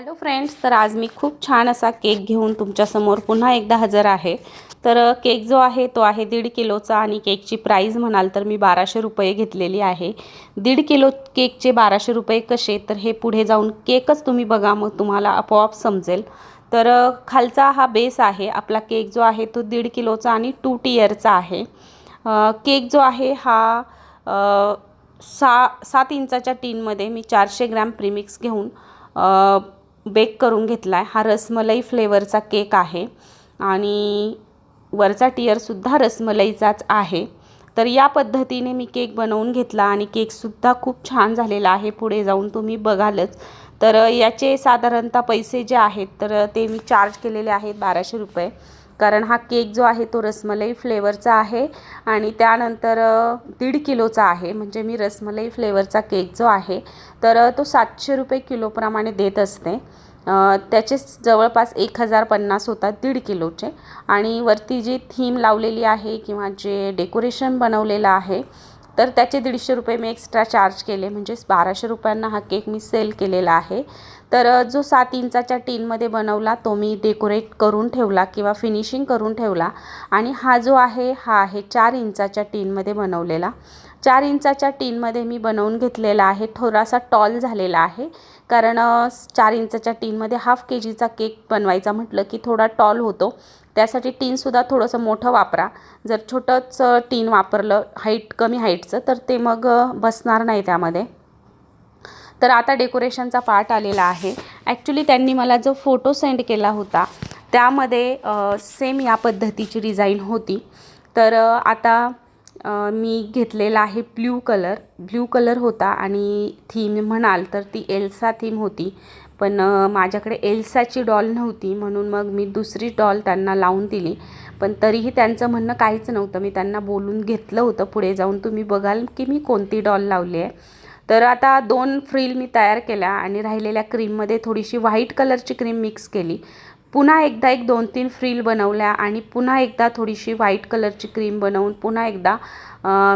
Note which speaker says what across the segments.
Speaker 1: Hello friends तर आज मी खूप छान असा केक घेऊन तुमच्यासमोर पुन्हा एकदा हजर आहे. तर केक जो आहे तो आहे दीड किलोचा आणि केकची प्राईज म्हणाल तर मी बाराशे रुपये घेतलेली आहे. दीड किलो केकचे बाराशे रुपये कसे? तर हे पुढे जाऊन केकच तुम्ही बघा मग तुम्हाला आपोआप समजेल. तर खालचा हा बेस आहे. आपला केक जो आहे तो दीड किलोचा आणि टू टीयरचा आहे. केक जो आहे हा सा सात इंचाच्या टीनमध्ये मी चारशे ग्रॅम प्रीमिक्स घेऊन बेक करून घेतला आहे हा रसमलाई फ्लेवरचा केक आहे. आणि वरचा टियरसुद्धा रसमलाईचाच आहे. तर या पद्धतीने मी केक बनवून घेतला आणि केकसुद्धा खूप छान झालेला आहे. पुढे जाऊन तुम्ही बघालच. तर याचे साधारणतः पैसे जे आहेत तर ते मी चार्ज केलेले आहेत बाराशे रुपये. कारण हा केक जो आहे तो रसमलाई फ्लेवरचा आहे आणि त्यानंतर दीड किलोचा आहे. म्हणजे मी रसमलाई फ्लेवरचा केक जो आहे तर तो सातशे रुपये किलोप्रमाणे देत असते. त्याचेच त्याचे जवळपास एक हजार पन्नास होतात दीड किलोचे. आणि वरती जी थीम लावलेली आहे किंवा जे डेकोरेशन बनवलेलं आहे तर त्याचे दीडशे रुपये मी एक्स्ट्रा चार्ज केले. म्हणजेच बाराशे रुपयांना हा केक मी सेल केलेला आहे. तर जो सात इंचाच्या टीनमध्ये बनवला तो मी डेकोरेट करून ठेवला किंवा फिनिशिंग करून ठेवला. आणि हा जो आहे हा आहे चार इंचाच्या टीनमध्ये बनवलेला. चार इंचाच्या टीनमध्ये मी बनवून घेतलेला आहे. थोडासा टॉल झालेला आहे. कारण चार इंचाच्या टीनमध्ये हाफ के जीचा केक बनवायचा म्हटलं की थोडा टॉल होतो. त्यासाठी टीनसुद्धा थोडंसं मोठं वापरा. जर छोटंच टीन वापरलं हाईट कमी हाईटचं तर ते मग बसणार नाही त्यामध्ये. तर आता डेकोरेशनचा पार्ट आलेला आहे. ॲक्च्युली त्यांनी मला जो फोटो सेंड केला होता त्यामध्ये सेम या पद्धतीची डिझाईन होती. तर आता मी घेतलेला आहे ब्ल्यू कलर. ब्ल्यू कलर होता आणि थीम म्हणाल तर ती एल्सा थीम होती. पण माझ्याकडे एल्साची डॉल नव्हती म्हणून मग मी दुसरी डॉल त्यांना लावून दिली. पण तरीही त्यांचं म्हणणं काहीच नव्हतं. मी त्यांना बोलून घेतलं होतं पुढे जाऊन. तुम्ही बघाल की मी कोणती डॉल लावली आहे. तर आता दोन फ्रील मी तयार केल्या आणि राहिलेल्या क्रीममध्ये थोडीशी व्हाईट कलरची क्रीम मिक्स केली. पुन्हा एकदा एक दोन तीन फ्रील बनवल्या आणि पुन्हा एकदा थोडीशी व्हाईट कलरची क्रीम बनवून पुन्हा एकदा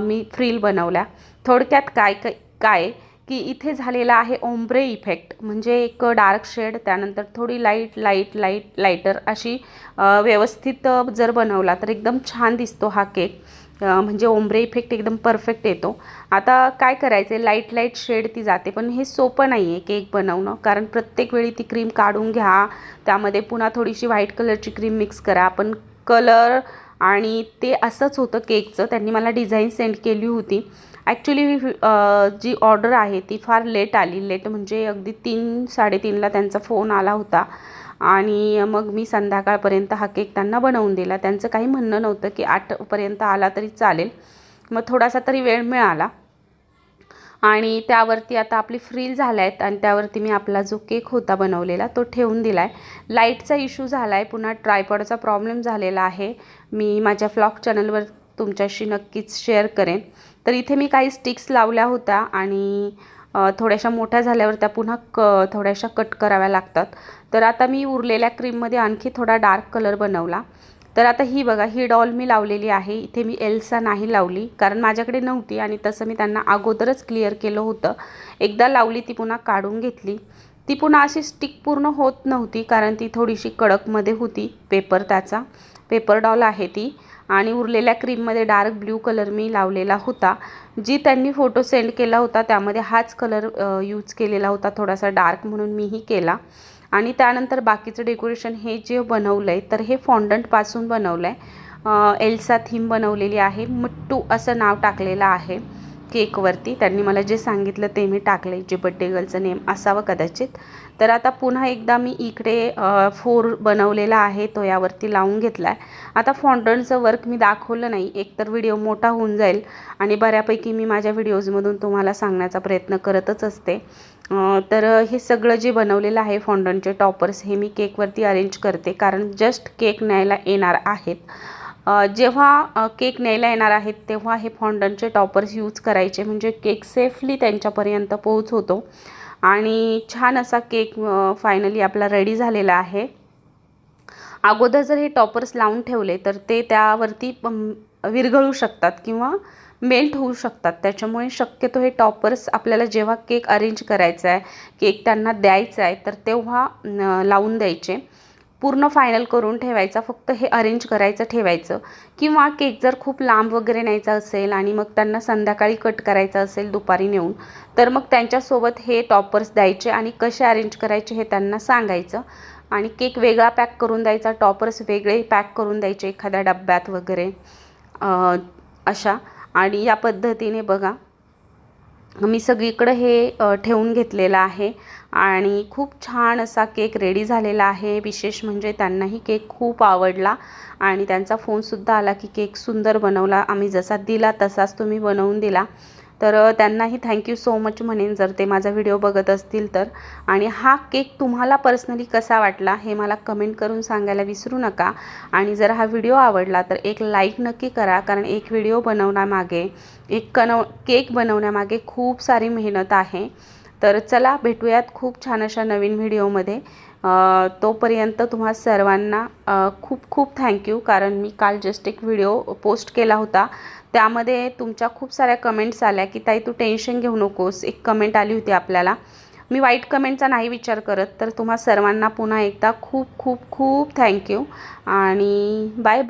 Speaker 1: मी फ्रील बनवल्या. थोडक्यात काय काय की इथे झालेला आहे ओम्ब्रे इफेक्ट म्हणजे एक डार्क शेड त्यानंतर थोडी लाइट लाइट लाइट लाईटर अशी व्यवस्थित जर बनवला तर एकदम छान दिसतो हा केक. म्हणजे ओंब्रे इफेक्ट एकदम परफेक्ट येतो. आता काय करायचं आहे लाइट लाइट शेड ती जाते पण हे सोपं नाही आहे केक बनवणं. कारण प्रत्येक वेळी ती क्रीम काढून घ्या. त्यामध्ये पुन्हा थोडीशी व्हाईट कलरची क्रीम मिक्स करा. पण कलर आणि ते असंच होतं केकचं त्यांनी मला डिझाईन सेंड केली होती. ॲक्च्युली जी ऑर्डर आहे ती फार लेट आली. लेट म्हणजे अगदी तीन साडेतीनला त्यांचा फोन आला होता. आणि मग मी संध्याकाळपर्यंत हा केक त्यांना बनवून दिला. त्यांचं काही म्हणणं नव्हतं की आठपर्यंत आला तरी चालेल. मग थोडासा तरी वेळ मिळाला. आणि त्यावरती आता आपली फ्रील झाल्या आहेत आणि त्यावरती मी आपला जो केक होता बनवलेला तो ठेवून दिला आहे लाईटचा इश्यू झाला आहे पुन्हा ट्रायपॉडचा प्रॉब्लेम झालेला आहे. मी माझ्या फ्लॉग चॅनलवर तुमच्याशी नक्कीच शेअर करेन. तर इथे मी काही स्टिक्स लावल्या होत्या आणि थोड्याशा मोठ्या झाल्यावर त्या पुन्हा क थोड्याशा कट कराव्या लागतात. तर आता मी उरलेल्या क्रीममध्ये आणखी थोडा डार्क कलर बनवला. तर आता ही बघा ही डॉल मी लावलेली आहे. इथे मी एल्सा नाही लावली कारण माझ्याकडे नव्हती आणि तसं मी त्यांना अगोदरच क्लिअर केलं होतं. एकदा लावली ती पुन्हा काढून घेतली. ती पुन्हा अशी स्टिक पूर्ण होत नव्हती कारण ती थोडीशी कडकमध्ये होती पेपर त्याचा. पेपर डॉल आहे ती आणि उरलेल्या क्रीममध्ये डार्क ब्ल्यू कलर मी लावलेला होता. जी त्यांनी फोटो सेंड केला होता त्यामध्ये हाच कलर यूज केलेला होता थोडासा डार्क म्हणून मीही केला. आणि त्यानंतर बाकीचं डेकोरेशन हे जे बनवलं आहे तर हे फॉन्डंटपासून बनवलं आहे एल्सा थीम बनवलेली आहे. मट्टू असं नाव टाकलेलं आहे. केकवरती. त्यांनी मला जे सांगितलं ते मी टाकले जे बड्डे गर्लचं नेम असावं कदाचित. तर आता पुन्हा एकदा मी इकडे फोर बनवलेला आहे. तो यावरती लावून घेतला आहे आता फॉन्डनचं वर्क मी दाखवलं नाही. एकतर व्हिडिओ मोठा होऊन जाईल आणि बऱ्यापैकी मी माझ्या व्हिडिओजमधून तुम्हाला सांगण्याचा प्रयत्न करतच असते. तर हे सगळं जे बनवलेलं आहे फॉन्डनचे टॉपर्स हे मी केकवरती अरेंज करते. कारण जस्ट केक न्यायला येणार आहेत. जेव्हा केक न्यायला येणार आहेत तेव्हा हे फॉन्डनचे टॉपर्स यूज करायचे. म्हणजे केक सेफली त्यांच्यापर्यंत पोहोचवतो. आणि छान असा केक फायनली आपला रेडी झालेला आहे. अगोदर जर हे टॉपर्स लावून ठेवले तर ते त्यावरती विरघळू शकतात किंवा मेल्ट होऊ शकतात. त्याच्यामुळे शक्यतो हे टॉपर्स आपल्याला जेव्हा केक अरेंज करायचा आहे केक त्यांना द्यायचा आहे तर तेव्हा लावून द्यायचे. पूर्ण फायनल करून ठेवायचा फक्त हे अरेंज करायचं ठेवायचं. किंवा केक जर खूप लांब वगैरे न्यायचा असेल आणि मग त्यांना संध्याकाळी कट करायचा असेल दुपारी नेऊन तर मग त्यांच्यासोबत हे टॉपर्स द्यायचे आणि कसे अरेंज करायचे हे त्यांना सांगायचं. आणि केक वेगळा पॅक करून द्यायचा टॉपर्स वेगळे पॅक करून द्यायचे एखाद्या डब्यात वगैरे अशा. आणि या पद्धतीने बघा मी सगळीकडं हे ठेवून घेतलेलं आहे. आणि खूप छान असा केक रेडी झालेला आहे. विशेष म्हणजे त्यांनाही केक खूप आवडला. आणि त्यांचा फोनसुद्धा आला की केक सुंदर बनवला. आम्ही जसा दिला तसाच तुम्ही बनवून दिला. तर त्यांनाही थँक्यू सो मच म्हणेन जर ते माझा व्हिडिओ बघत असतील तर. आणि हा केक तुम्हाला पर्सनली कसा वाटला हे मला कमेंट करून सांगायला विसरू नका. आणि जर हा व्हिडिओ आवडला तर एक लाईक नक्की करा कारण एक व्हिडिओ बनवण्यामागे एक कनव केक बनवण्यामागे खूप सारी मेहनत आहे. तर चला भेटूयात खूप छान अशा नवीन व्हिडिओमध्ये तोपर्यंत तुम्हा सर्वांना खूप खूप थँक्यू कारण मी काल जस्ट एक व्हिडिओ पोस्ट केला होता. त्यामध्ये तुमच्या खूप साऱ्या कमेंट्स आल्या की ताई तू टेन्शन घेऊ नकोस. एक कमेंट आली होती आपल्याला. मी वाईट कमेंटचा नाही विचार करत तर तुम्हा सर्वांना पुन्हा एकदा खूप खूप खूप थँक्यू आणि बाय बाय